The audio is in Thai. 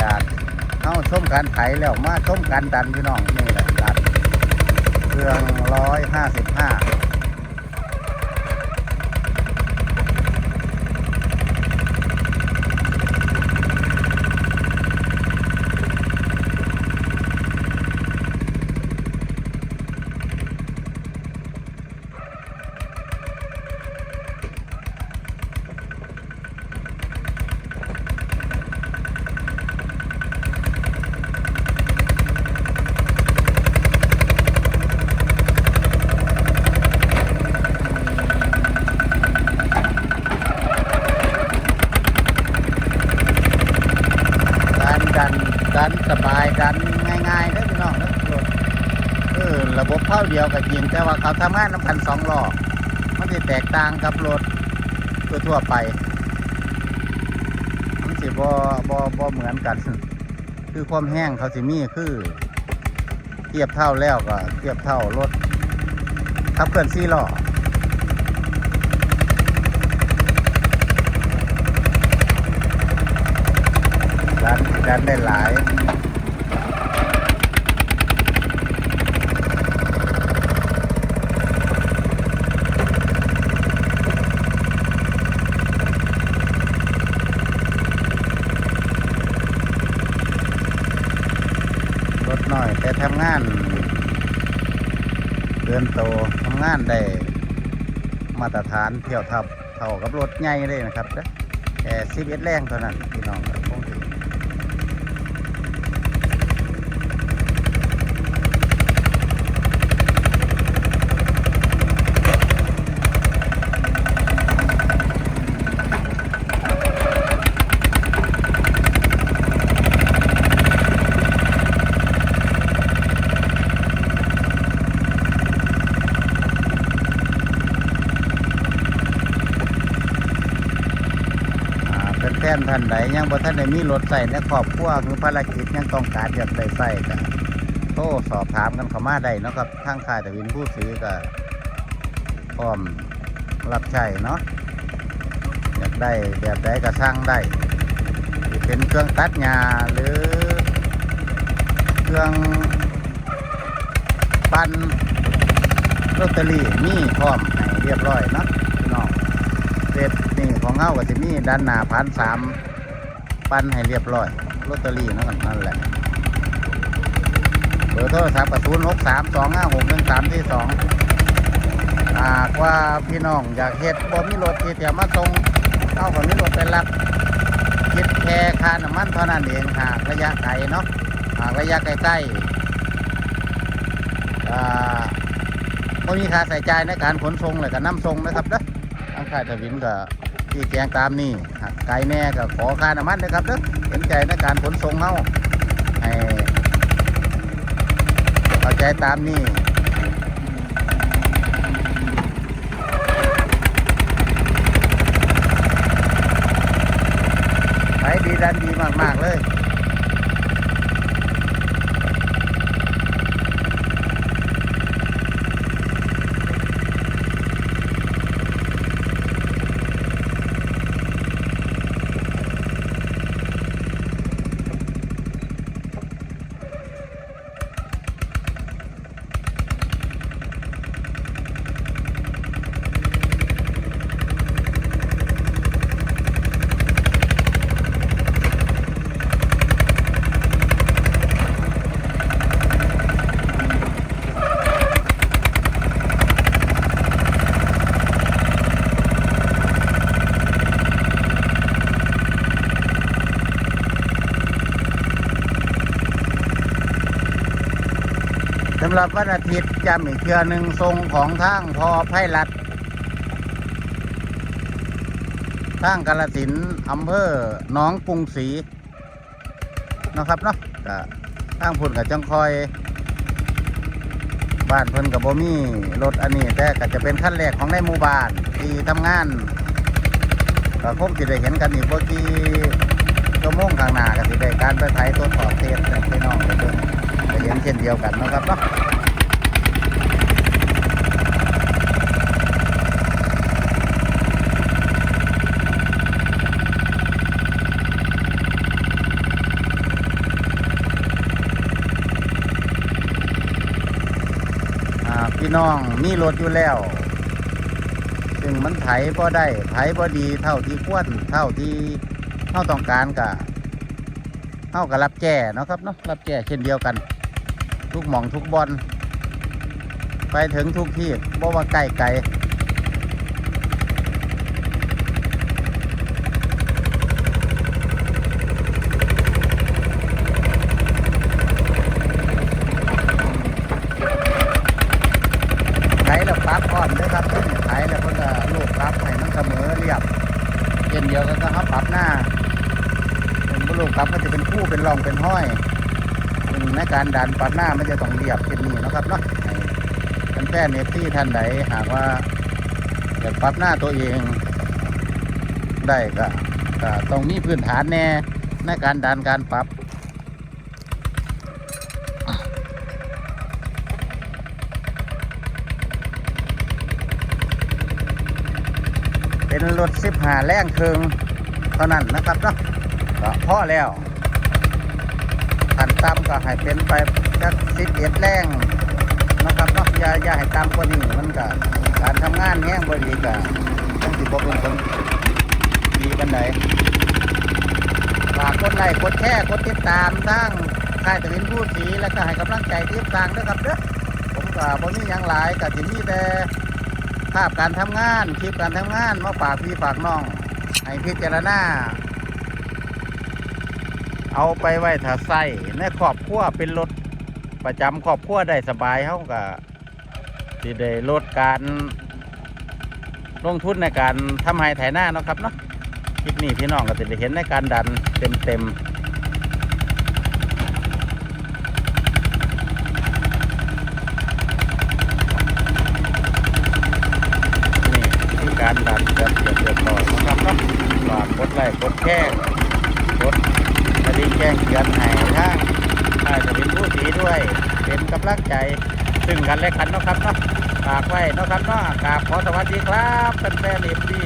จากเข้าชมการไถแล้วมาชมการดันพี่น้องนี่แหละดันเครื่องร้อยห้าสิบห้า ดันดัน ดันสบายดันง่ายๆเด้อพี่น้องเด้อรถเออระบบเข้าเดียวกับจริงแต่ว่าเขาทำงานน้ำกันสองหล้อมันจะแตกต่างกับรถทั่วๆไปมันสิบ่บ่บ่เหมือนกัน คือความแห้งเขาสิมีคือ เทียบเท่าแล้วก็เทียบเท่ารถขับเคลื่อนสี่ล้อดันดันได้หลาย รถน้อย แต่ทำงาน เดินโต ทำงานได้มาตรฐานเที่ยวทับเท่ากับรถใหญ่เลยนะครับแค่สิบเอ็ดแรงเท่านั้นพี่น้อง ครับคงถึงอ่านแฟนท่านใดยังบ่ท่านได้มีรถใส่ในครอบครัวคือภารกิจยังต้องการอยากได้ใส่ก็โทรสอบถามกันเข้ามาได้เนาะครับทางค่ายตะวินผู้ซื้อก็พร้อมรับใช้เนาะอยากได้แบบใดก็สร้างได้เป็นเครื่องตัดหญ้าหรือ เครื่องปั่นลอตเตอรี่มีพร้อมให้เรียบร้อยเนาะ เสร็จนี่ของเงาก็จะมีด้านหน้าพันสามปั้นให้เรียบร้อยลอตเตอรี่นั่นนั่นแหละเบอร์โทรศัพท์ศูนย์หกสามสองห้าหกหนึ่งสามที่สองหากว่าพี่น้องอยากเฮ็ดบ่มีรถที่จะมาส่งเข้ากับมีรถไปรับคิดแค่ค่าน้ำมันเท่านั้นเองหากระยะไกลเนาะหากระยะใกล้ๆอ่าบ่มีค่าใส่ใจในการขนส่งเลยกับน้ำส่งนะครับเด้อทาง ค่ายทวินก็ที่แจงตามนี่หากไกลแน่ก็ขอค่าน้ำมันนะครับเด้อเห็นใจในการขนส่งเฮาให้เข้าใจตามนี่ไปดีดันดีมาก ๆ เลย สำหรับวันอาทิตย์จำอีกเทือหนึ่งทรงของทางพอไพรัดทางกาลสินอำเภอหนองกรุงศรีนะครับเนาะก็ทางพุ่นกับจังคอย บ้านเพิ่นกับโบมี่รถอันนี้แต่ก็จะเป็นขั้นแรกของในหมู่บ้านที่ทำงานก็คงจะได้เห็นกันอีกบ่กี่ชั่วโมงข้างหน้าก็สิได้การไปไถตัวสอบเทสพี่น้องได้เบิ่งไียงเช่นเดียวกันนะครับเนาะพี่น้องมีรถอยู่แล้ว ซึ่งมันไถพอได้ไถพอดีเท่าที่ควรเท่าที่เท่าต้องการกะเท่ากับรับแจ้เนาะครับเนาะรับแจ้เช่นเดียวกัน ทุกหม่องทุกบอลไปถึงทุกที่บ่ว่าใกล้ไกลไถแล้วปรับก่อนเด้อครับไถแล้วเพิ่นก็ลูกปรับให้มันเสมอเรียบเช่นเดียวกันก็เขาปรับหน้าเป็นลูกปรับมันจะเป็นคู่เป็นรองเป็นห้อย ในการดันปรับหน้ามันจะต้องเรียบเช่นนี้นะครับเนาะให้แฟนๆเอฟซีท่านใดหากว่าอยากปรับหน้าตัวเองได้ก็ก็ต้องมีพื้นฐานแน่ในการดันการปรับเป็นรถสิบหาแรงเคืองเท่านั้นนะครับเนาะก็พอแล้ว ขันต่ำก็ให้เป็นไปจักสิบเอ็ดแรงนะครับเนาะอย่าอย่าให้ต่ำกว่านี้มันก็การทำงานแห้งบ่ดีก็ต้องสิบ่เป็นผลดีกันไดฝากกดไลค์กดแชร์กดติดตามทั้างค่ายตะวินผู้สีแล้วก็ให้กำลังใจทีมต่างด้วยครับเด้อผมก็บ่มีหยังหลายก็สิมีแต่ภาพการทำงานคลิปการทำงานมาฝากพี่ฝากน้องให้พิจารณา เอาไปไว้ถ้าใส่ในครอบครัวเป็นรถประจำครอบครัวได้สบายเขาก็สิได้ลดการลงทุนในการทำให้ไถหน้าเนาะครับเนาะคลิปนี้พี่น้องก็จะได้เห็นในการดันเต็มเต็มนี่คือการดันแบบเรียบเรียบร้อยนะครับเนาะฝากกดไลค์กดแชร์กดกระ ยันให้ทางอาจะเป็นผู้สีด้วย เป็นกำลังใจซึ่งกันและกันนะครับเนาะฝากไว้นะครับเนาะกราบขอสวัสดีครับแฟนๆเอฟซี